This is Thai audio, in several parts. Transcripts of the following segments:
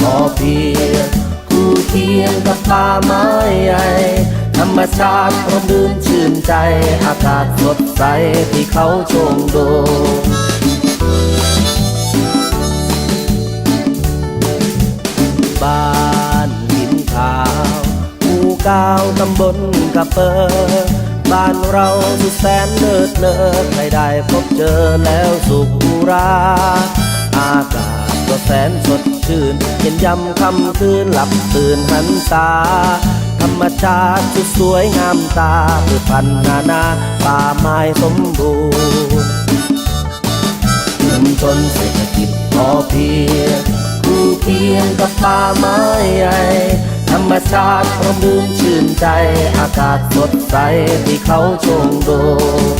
พอเพียงคู่เคียงกับป่าไม้ใหญ่ธรรมชาติร่มรื่นชื่นใจ อากาศสดใสที่เขาชมโดบ้านหินขาวหมู่เก้าวตำบลกะเปอบ้านเราสุดแสนเลิศเลอใครได้พบเจอแล้วสุขุราอากาศ ก็แสนสดชื่นเย็นยำคำคืนหลับตื่นหันตา ธรรมชาติสุดสวยงามตาพืชพันธุ์นานาป่าไม้สมบูรณ์ชุมชนเศรษฐกิจพอเพียงคู่เคียงกับป่าไม้ใหญ่ธรรมชาติร่มรื่นชื่นใจ อากาศสดใสที่เขาชมโดม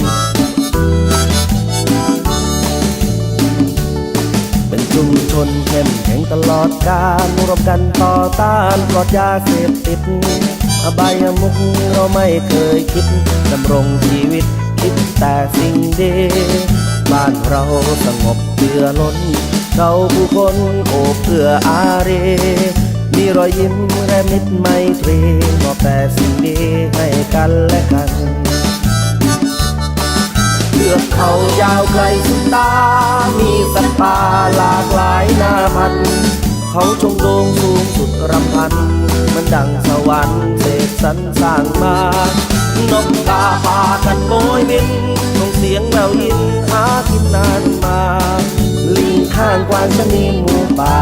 เข้มแข็งตลอดกาลรวมกันต่อต้านปลอดยาเสพติด อบายมุกเราไม่เคยคิดดำรงชีวิตคิดแต่สิ่งดีบ้านเราสงบเพื่อล้น เราผู้คนโอบเพื่ออารีมีรอยยิ้มและมิตรไมตรีมอบแต่สิ่งดีให้กันและกันเทือกเขายาวไกลสุดตามี สัตว์ป่าหลากหลายนาพันธุ์เขาชงโดงสูงสุดรำพัน มันดังสวรรค์เสกสรรสร้างมานกกาพากันโบยบินส่งเสียงเรายินหากินนานมา ลิงข้างกวางชะนีหมูป่า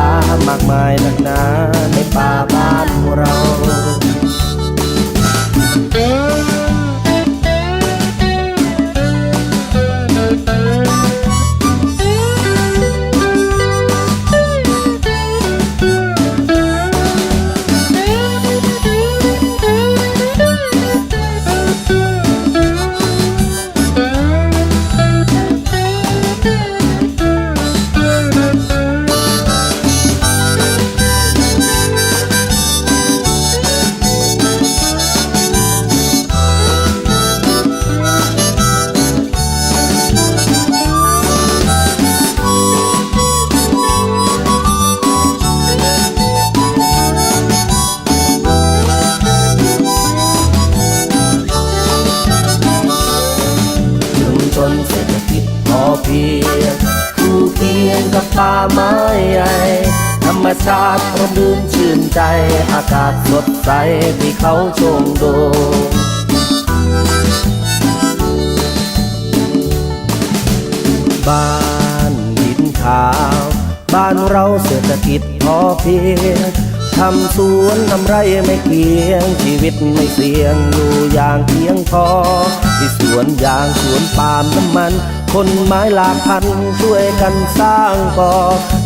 มากมายนักหนาในป่าบ้านเรา ไม้ใหญ่ธรรมชาติร่มรื่นชื่นใจ อากาศสดใสที่เขาชมโดมบ้านหินขาว บ้านเราเศรษฐกิจพอเพียงทำสวนทำไรไม่เกียง ชีวิตไม่เสี่ยงอยู่อย่างเพียงพอ ที่สวนยางสวนปาล์มน้ำมัน คนไม้หลากพันช่วยกันสร้างก่อ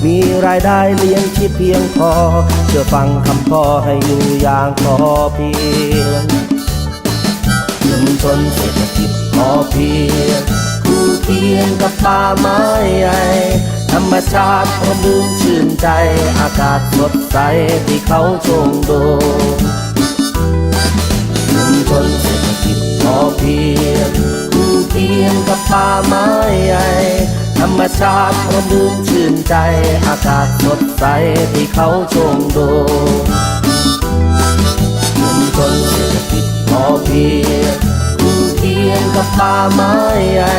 มีรายได้เลี้ยงชีพเพียงพอเชื่อฟังคำพ่อให้อยู่อย่างพอเพียงชุมชนเศรษฐกิจพอเพียงคู่เคียงกับป่าไม้ใหญ่ธรรมชาติร่มรื่นชื่นใจ อากาศสดใสที่เขาชมโดมชุมชนเศรษฐกิจพอเพียง กับป่าไม้ใหญ่ธรรมชาติร่มรื่นชื่นใจ อากาศสดใสที่เขาชมโดมชุมชนเศรษฐกิจพอเพียงคู่เคียงกับป่าไม้ใหญ่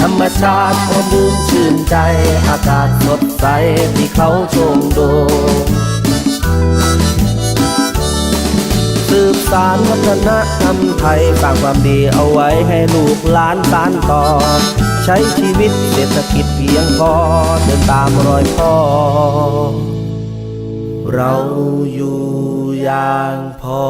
ธรรมชาติร่มรื่นชื่นใจ อากาศสดใสที่เขาชมโด สืบสานวัฒนธรรมไทยสร้างความดีเอาไว้ให้ลูกหลานสานต่อ ใช้ชีวิตเศรษฐกิจเพียงพอเดินตามรอยพ่อ เราอยู่อย่างพอ